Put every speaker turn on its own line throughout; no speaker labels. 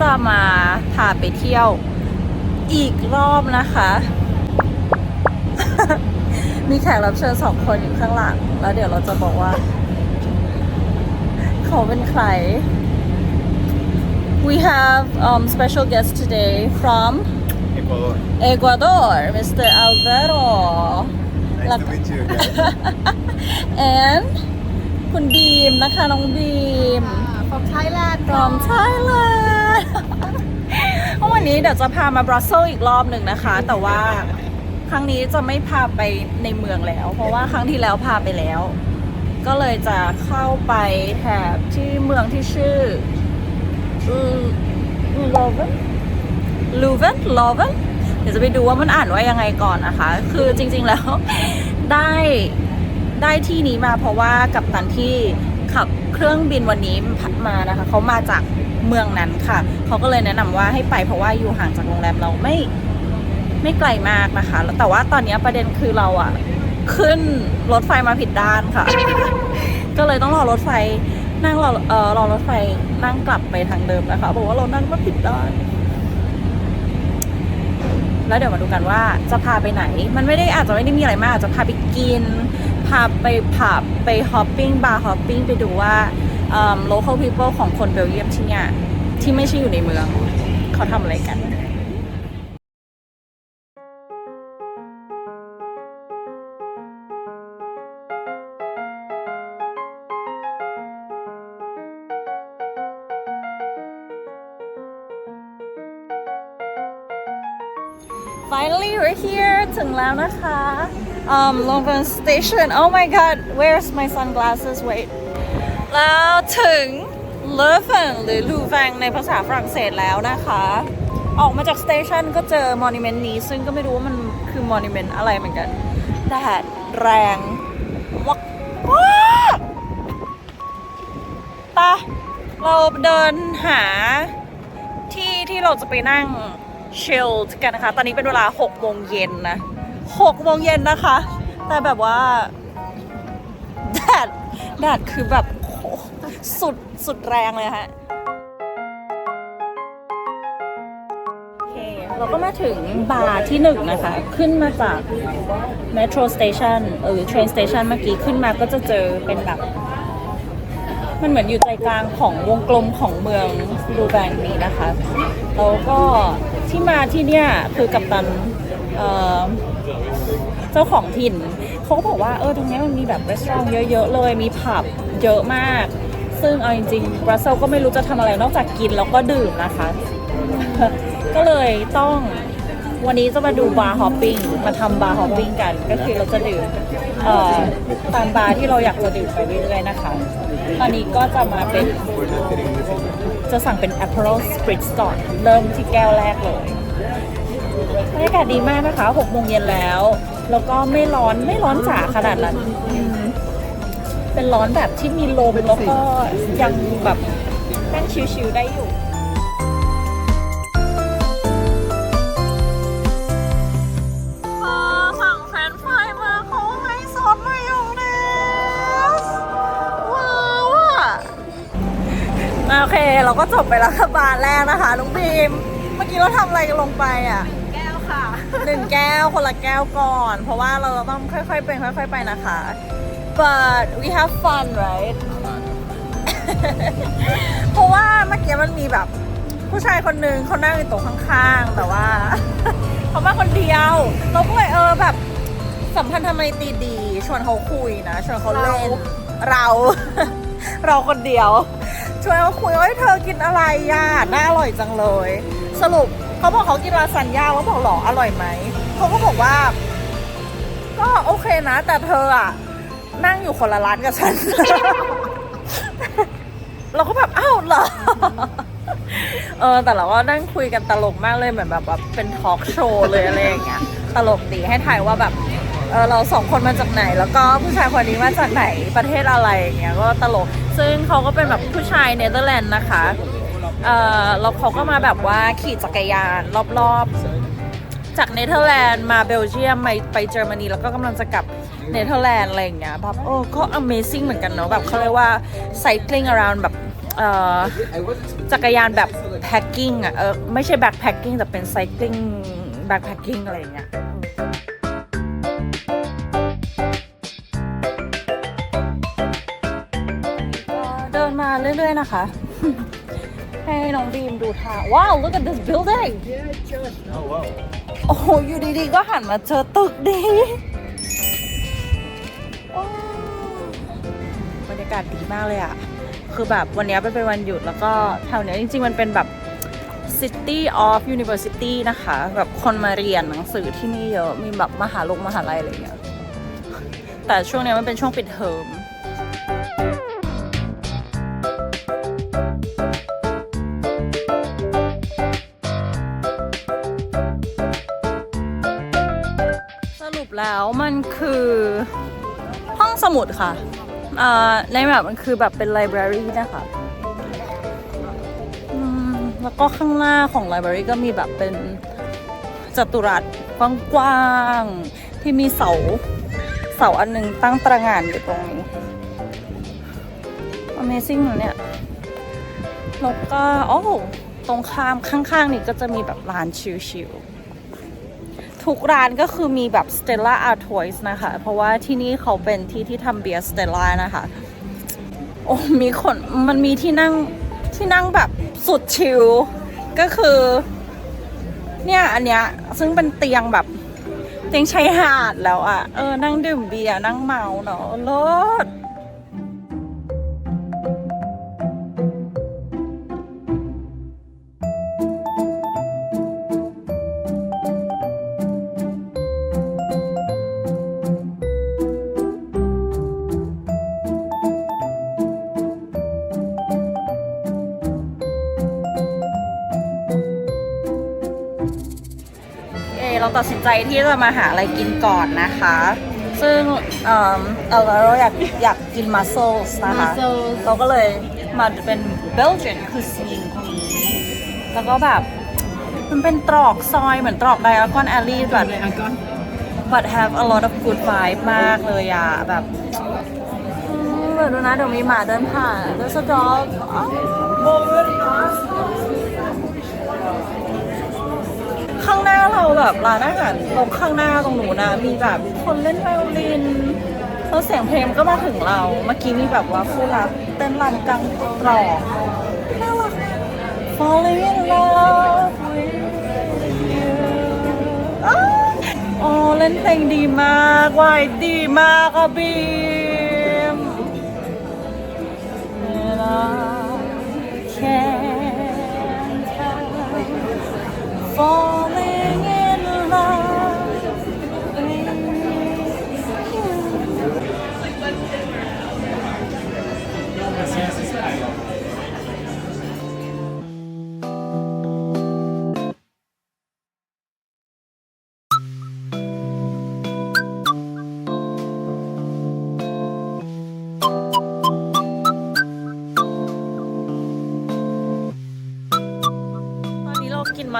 จะมาพาไปเที่ยวอีกรอบนะคะ มีแขกรับเชิญสองคนอยู่ข้างหลัง แล้วเดี๋ยวเราจะบอกว่า เขาเป็นใคร We have um, special guest today from
Ecuador.
Ecuador, Mr. Alvaro.
Nice to meet you again.
and คุณบีมนะคะน้องบีม
from Thailand
from Thailand วันนี้เดี๋ยวจะพามาบรัสเซลอีกรอบหนึ่งนะคะ แต่ว่าครั้งนี้จะไม่พาไปในเมืองแล้ว เพราะว่าครั้งที่แล้วพาไปแล้ว ก็เลยจะเข้าไปแถบที่เมืองที่ชื่อลูเวนลูเวนลเวนเดี๋ยวจะไปดูว่ามันอ่านว่ายังไงก่อนนะคะ คือจริงๆแล้วได้ได้ที่นี้มาเพราะว่ากับตันที่ ขับเครื่องบินวันนี้มานะคะเขามาจากเมืองนั้นค่ะเขาก็เลยแนะนำว่าให้ไปเพราะว่าอยู่ห่างจากโรงแรมเราไม่ไม่ไกลมากนะคะแล้วแต่ว่าตอนนี้ประเด็นคือเราอะขึ้นรถไฟมาผิดด้านค่ะ ก็เลยต้องรอรถไฟนั่งรอเออรอรถไฟนั่งกลับไปทางเดิมนะคะบอกว่าเรานั่งมาผิดด้านแล้วเดี๋ยวมาดูกันว่าจะพาไปไหน มันไม่ได้อาจจะไม่ได้มีอะไรมากอาจจะพาไปกิน พาไปผับไปฮอปปิ้งบาร์ฮอปปิ้งไปดูว่าเอ่อ local people ของคนเบลเยียมที่เนี่ยที่ไม่ใช่อยู่ในเมือง เขาทำอะไรกัน Finally we're here ถึงแล้วนะคะ um Longban Station Oh my god where's my sunglasses wait แล้วถึง l e v e n หรือ l o u v a n ในภาษาฝรั่งเศสแล้วนะคะ ออกมาจากสเตชันก็เจอมอนิเมนต์นี้ ซึ่งก็ไม่รู้ว่ามันคือมอนิเมนต์อะไรเหมือนกันแดดแรงวักว้ากปะเราเดินหาที่ที่เราจะไปนั่งชิลกันนะคะ ตอนนี้เป็นเวลา6โมงเย็นนะ 6โมงเย็นนะคะ แต่แบบว่าแดดแดดคือแบบสุดสุดแรงเลยฮะเราก็มาถึงบาร์ที่หนึ่งนะคะ ขึ้นมาจาก Metro Station หรือ Train Station เมื่อกี้ขึ้นมาก็จะเจอเป็นแบบ มันเหมือนอยู่ใจกลางของวงกลมของเมืองลูแบงนี้นะคะ แล้วก็ที่มาที่เนี่ยคือกับตัน เจ้าของถิ่นเขาก็บอกว่าเออตรงนี้มันมีแบบรีสอร์ทเยอะๆเลย มีผับเยอะมาก ซึ่งเอาจริงๆบรัสเซลก็ไม่รู้จะทำอะไรนอกจากกินแล้วก็ดื่มนะคะ ก็เลยต้องวันนี้จะมาดูบาร์ฮอปปิ้งมาทำบาร์ฮอปปิ้งกัน ก็คือเราจะดื่มตามบาร์ที่เราอยากจะดื่มไปเรื่อยๆนะคะ ตอนนี้ก็จะมาเป็น จะสั่งเป็น Aperol Spritz ก่อน เริ่มที่แก้วแรกเลยบรรยากาศดีมากนะคะ 6 โมงเย็นแล้ว แล้วก็ไม่ร้อนไม่ร้อนจ๋าขนาดนั้นอืมเป็นร้อนแบบที่มีลมแล้วก็ยังแบบนั่งชิวๆได้อยู่พอสั่งแฟรนช์ฟรายมาเขาให้ซอสมายองเนสว้าวอะโอเค เราก็จบไปแล้วกับบาร์แรกนะคะลุงบีม เมื่อกี้เราทำอะไรกันลงไปอะ
แก้วค่ะ
หนึ่งแก้วคนละแก้วก่อน เพราะว่าเราต้องค่อยๆเป็นค่อยๆไปนะคะ but we have fun right เพราะว่าเมื่อกี้มันมีแบบผู้ชายคนหนึ่งเขานั่งอยู่โต๊ะข้างๆ แต่ว่าเขามาคนเดียว เราก็เลยเออแบบสัมพันธไมตีดี ชวนเขาคุยนะ ชวนเขาเล่น เรา เราคนเดียว ชวนเขาคุยว่าเฮ้ยเธอกินอะไรย่าน่าอร่อยจังเลย สรุป เขาบอกเขากินลาซานญ่าแล้วบอกหรออร่อยไหมเขาก็บอกว่า ก็โอเคนะ แต่เธออะนั่งอยู่คนละร้านกับฉัน เราก็แบบอ้าวเหรอเออแต่เราก็นั่งคุยกันตลกมากเลยเหมือนแบบแบบเป็นทอล์กโชว์เลยอะไรอย่างเงี้ยตลกดีให้ถ่ายว่าแบบเออเราสองคนมาจากไหน แล้วก็ผู้ชายคนนี้มาจากไหนประเทศอะไรอย่างเงี้ยก็ตลก ซึ่งเขาก็เป็นแบบผู้ชายเนเธอร์แลนด์นะคะ เออแล้วเขาก็มาแบบว่าขี่จักรยานรอบๆ จากเนเธอร์แลนด์มาเบลเยียมไปไปเยอรมนีแล้วก็กำลังจะกลับเนเธอร์แลนด์อะไรอย่างเงี้ยแบบโอ้ก็ amazing เหมือนกันเนาะแบบเขาเรียกว่า cycling around แบบเอ่อจักรยานแบบแพ backpacking อะเออไม่ใช่ backpacking แต่เป็น cycling backpacking อะไรอย่างเงี้ยเดินมาเรื่อยๆนะคะ ให้น้องบีมดูทางว้าว look at this building
Oh wow.
โอ้โหอยู่ดีๆ ก็หันมาเจอตึกดีว้าวบรรยากาศดีมากเลยอะคือแบบวันนี้เป็นวันหยุดแล้วก็แถวเนี้ยจริงๆ มันเป็นแบบ City of University นะคะ แบบคนมาเรียนหนังสือที่นี่เยอะ มีแบบมหาลงมหาลัยอะไรอย่างเงี้ย แต่ช่วงเนี้ยมันเป็นช่วงปิดเทอม ปแล้วมันคือห้องสมุดค่ะในแบบมันคือแบบเป็นไลบรารีนะคะแล้วก็ข้างหน้าของไลบรารีก็มีแบบเป็นจัตุรัสกว้างๆที่มีเสาเสาอันหนึงตั้งตระหง่านอยู่ตรงนี้ Amazing เนี่ยแล้วก็โอ้ตรงข้ามข้างๆนี่ก็จะมีแบบร้านชิลๆ ทุกร้านก็คือมีแบบ Stella Artois นะคะ เพราะว่าที่นี่เขาเป็นที่ที่ทำเบียร์ Stella นะคะ โอ้มีคนมันมีที่นั่งที่นั่งแบบสุดชิลก็คือ เนี่ย อันเนี้ยซึ่งเป็นเตียงแบบเตียงชายหาดแล้วอะเออ นั่งดื่มเบียร์นั่งเมาเนาะเลิศ เอเราตัดสินใจที่จะมาหาอะไรกินก่อนนะคะ ซึ่งเออเออเราอยากอยากกินมัสเซลส์นะคะ
Mussels
เราก็เลยมาเป็น Belgian cuisine ตรงนี้แล้วก็แบบ มันเป็นตรอกซอยเหมือนตรอกไดอะกอนแอลลี่แบบ but have a lot of good vibe มากเลยอะแบบอืมเดี๋ยวดูนะ เดี๋ยวมีหมาเดินผ่าน there's a dog อ้าวข้างหน้าเรา แบบร้านอาหารตรงข้างหน้าตรงหนูนะมีแบบคนเล่นไวโอลินแล้วเสียงเพลงก็มาถึงเรา เมื่อกี้มีแบบว่าคู่รักเต้นรำกลางตรอก น่ารัก falling in love with you อ้าวโอ้เล่นเพลงดีมากวายดีมากอะบีม And I can't help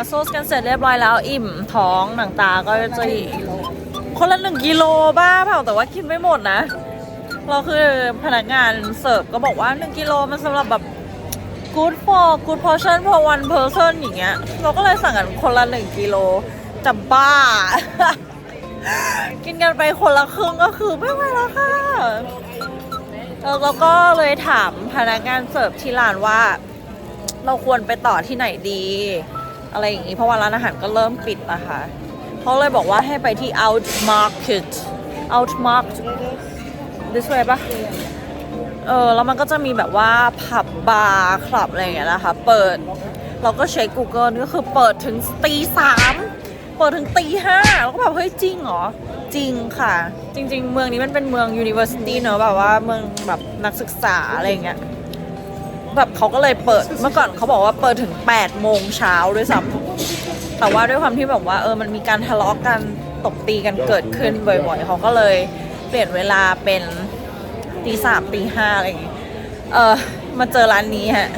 มาโซสกันเสร็จเรียบร้อยแล้วอิ่มท้องหนังตาก็จะคนละหนึ่งกิโลบ้าเปล่าแต่ว่ากินไม่หมดนะ เราคือพนักงานเสิร์ฟก็บอกว่า1กิโลมันสำหรับแบบ good for good portion for one person อย่างเงี้ย เราก็เลยสั่งกันคนละ1กิโลจะบ้า กินกันไปคนละครึ่งก็คือไม่ไหวแล้วค่ะแล้วเราก็เลยถามพนักงานเสิร์ฟที่ร้านว่า เราควรไปต่อที่ไหนดี อะไรอย่างนี้เพราะว่าร้านอาหารก็เริ่มปิดนะคะเขาเลยบอกว่าให้ไปที่ out market out market this way ปะเออแล้วมันก็จะมีแบบว่าผับบาร์คลับอะไรอย่างเงี้ยนะคะเปิดเราก็เช็ค Google ก็คือเปิดถึงตีสามเปิดถึงตีห้าแล้วก็แบบเฮ้ยจริงเหรอ จริงค่ะ จริง ๆ เมืองนี้มันเป็นเมือง university เนอะแบบว่าเมืองแบบนักศึกษาอะไรอย่างเงี้ย แบบเขาก็เลยเปิดเมื่อก่อนเขาบอกว่าเปิดถึง8โมงเช้าด้วยซ้ำแต่ว่าด้วยความที่แบบว่าเออมันมีการทะเลาะกันตบตีกันเกิดขึ้นบ่อยๆเขาก็เลยเปลี่ยนเวลาเป็นตีสามตีห้าอะไรอย่างงี้เออมาเจอร้านนี้ฮะ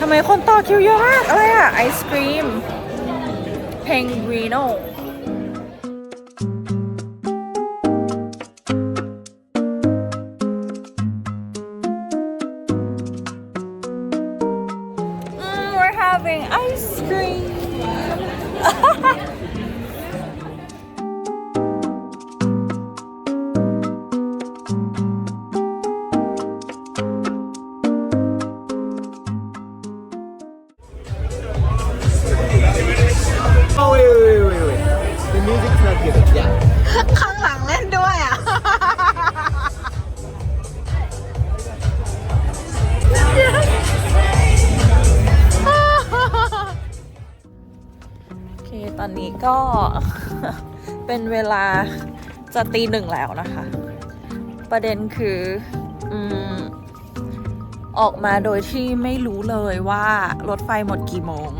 ทำไมคนต่อคิวเยอะมากอะไรอะไอศครีมเพงกรีโน
เป็
นเวลาจะตีหนึ่งแล้วนะคะ ประเด็นคืออืมออกมาโดยที่ไม่รู้เลยว่ารถไฟหมดกี่โมง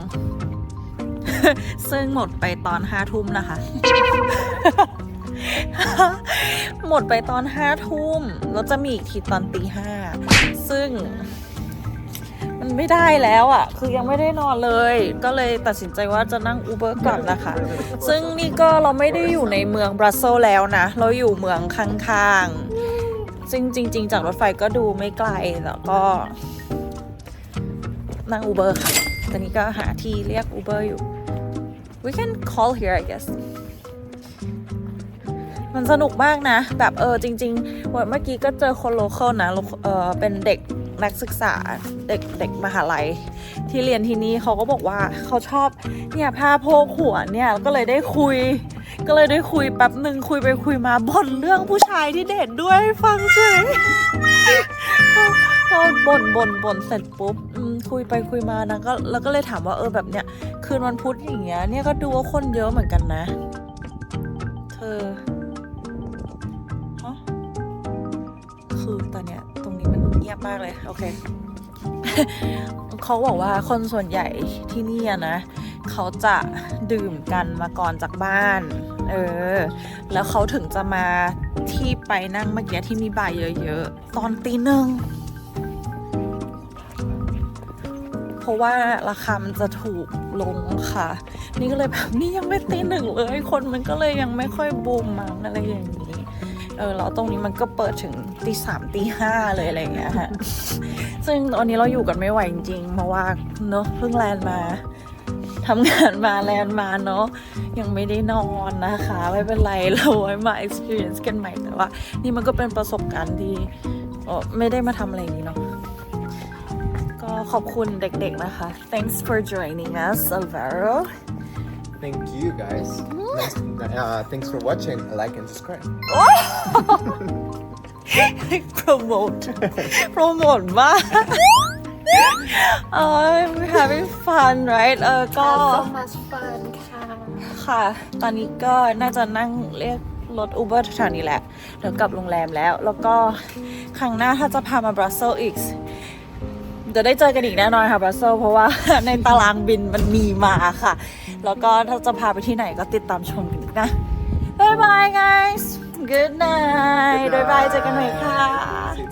ซึ่งหมดไปตอนห้าทุ่มนะคะ หมดไปตอนห้าทุ่ม แล้วจะมีอีกทีตอนตีห้า ซึ่ง มันไม่ได้แล้วอะ่ะ คือยังไม่ได้นอนเลย ก็เลยตัดสินใจว่าจะนั่งอูเบอร์กลับนะคะ ซึ่งนี่ก็เราไม่ได้อยู่ในเมืองบรัสเซลแล้วนะ เราอยู่เมืองข้างๆ ซึ่งจริง ๆ จากรถไฟก็ดูไม่ไกลแล้วก็ นั่งอูเบอร์ค่ะ ตอนนี้ก็หาที่เรียกอูเบอร์อยู่ we can call here I guess มันสนุกมากนะ แบบเออจริงๆวันเมื่อกี้ก็เจอคนโลเคอลนะเออเป็นเด็กนักศึกษาเด็กเด็กมหาลัย ที่เรียนที่นี่เขาก็บอกว่าเขาชอบเนี่ยผ้าโพกหัวเนี่ยก็เลยได้คุย ก็เลยได้คุยแป๊บหนึ่งคุยไปคุยมาบ่นเรื่องผู้ชายที่เดทด้วยฟังเฉยพอบ่นบ่นบ่นเสร็จปุ๊บคุยไปคุยมานะก็แล้วก็เลยถามว่าเออแบบเนี้ยคืนวันพุธอย่างเงี้ยเนี่ยก็ดูว่าคนเยอะเหมือนกันนะ เธอ คือตอนเนี้ยตรงนี้มันเงียบมากเลย โอเค เขาบอกว่าคนส่วนใหญ่ที่นี่นะเขาจะดื่มกันมาก่อนจากบ้าน เออ แล้วเขาถึงจะมาที่ไปนั่งเมื่อกี้ที่มีบาร์เยอะๆ ตอนตีหนึ่งเพราะว่าราคามันจะถูกลงค่ะ นี่ก็เลยแบบนี่ยังไม่ตีหนึ่งเลย คนมันก็เลยยังไม่ค่อยบูมมั้งอะไรอย่างนี้ เออแล้วตรงนี้มันก็เปิดถึงตีสามตีห้าเลยอะไรเงี้ยฮะซึ่งตอนนี้เราอยู่กันไม่ไหวจริงๆเพราะว่าเนอะเพิ่งแลนมาทำงานมาแลนมาเนอะยังไม่ได้นอนนะคะ ไม่เป็นไรเราไว้มา experience กันใหม่แต่ว่า นี่มันก็เป็นประสบการณ์ที่ไม่ได้มาทำอะไรนี้เนาะก็ขอบคุณเด็กๆนะคะ thanks for joining us Alvaro
thank you guys nice, uh, thanks for watching like and subscribe
promote promote มากเออ we're having fun right เออก็
so much fun ค่ะ
ค่ะ ตอนนี้ก็น่าจะนั่งเรียกรถ Uber แถวๆนี้แหละ เดี๋ยวกลับโรงแรมแล้ว แล้วก็ครั้งหน้าถ้าจะพามาบรัสเซลอีกเดี๋ยวได้เจอกันอีกแน่นอนค่ะบรัสเซลเพราะว่าในตารางบินมันมีมาค่ะ แล้วก็ถ้าจะพาไปที่ไหนก็ติดตามชมกันอีกนะ บ๊ายบาย guys good night บ๊ายบายเจอกันใหม่ค่ะ
see you tomorrow